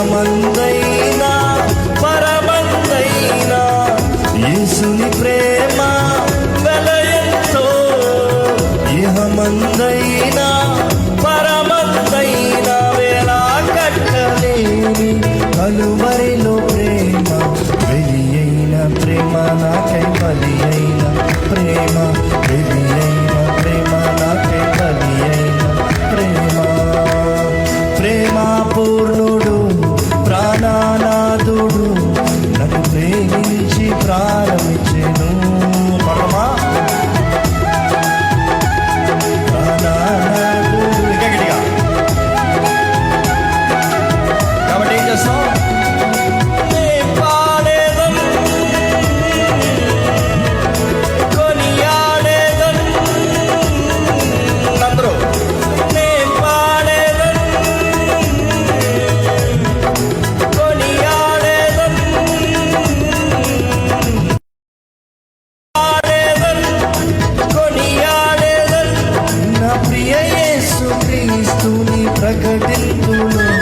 పరమందైనా పరమందైనా. యేసుని ప్రేమ వెలయంతో ఇహమందైనా పరమందైనా. వేళ కట్టలేని కలువరిలో ప్రేమ వెలియైన ప్రేమ నాకై బలియైన ప్రేమ వెలియైన ప్రేమ నాకై బలియైన ప్రేమ. ప్రేమ పూర్ణ స్థుతి ప్రకటించును.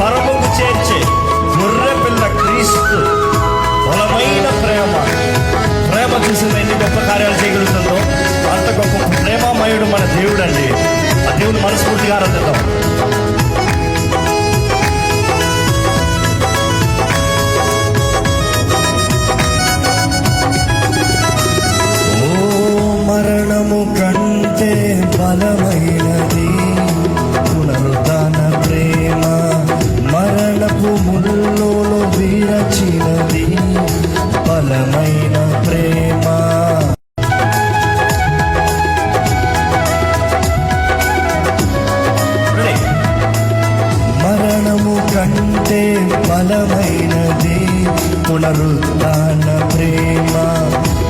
పరముకు చేర్చే ముర్రెపిల్ల క్రీస్తు బలమైన ప్రేమ. ప్రేమ చూసిన ఎన్ని గొప్ప కార్యాలు చేయగలుగుతుందో అంత గొప్ప ప్రేమమయుడు మన దేవుడు అండి ఆ దేవుని మనస్ఫూర్తిగా ఆరాధిద్దాం. బలమైనది పునరుత్న ప్రేమ.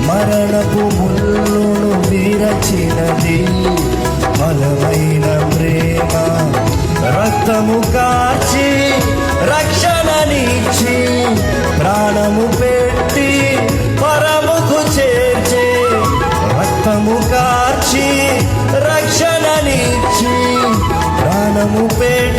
మరణపు ముల్లును విరచినది బలమైన ప్రేమ. రక్తము కాచి రక్షణనిచ్చి ప్రాణము పెట్టి పరముకు చేర్చే రక్తము కాచి రక్షణనిచ్చి ప్రాణము పెట్టి